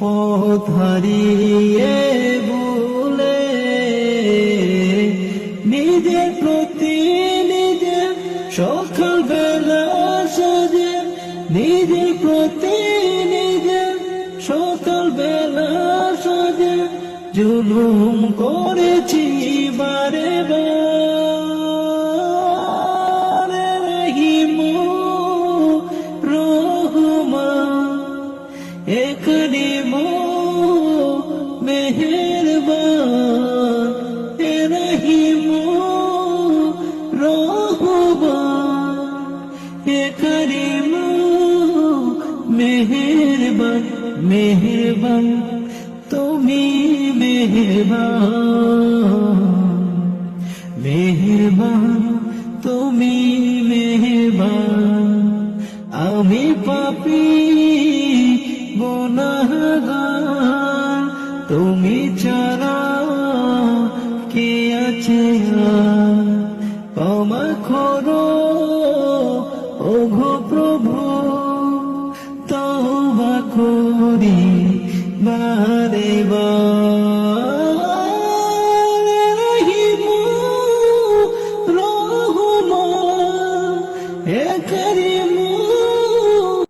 পথ হারিয়ে ভুলে নিজের প্রতি নিজে সকাল বেলা সাজে নিজের প্রতি নিজে সকাল বেলা সাজে। জুলুম করেছি বারে বারে। এখানে মো মেহেরবান এ রহিম রহমান এখানে মো মেহেরবান মেহেরবান তুমি মেহেরবান মেহেরবান তুমি গুনাহগার তুমি ছাড়া কে আছে ক্ষমা করো ওঘো প্রভু তওবা করি বারে রহম এক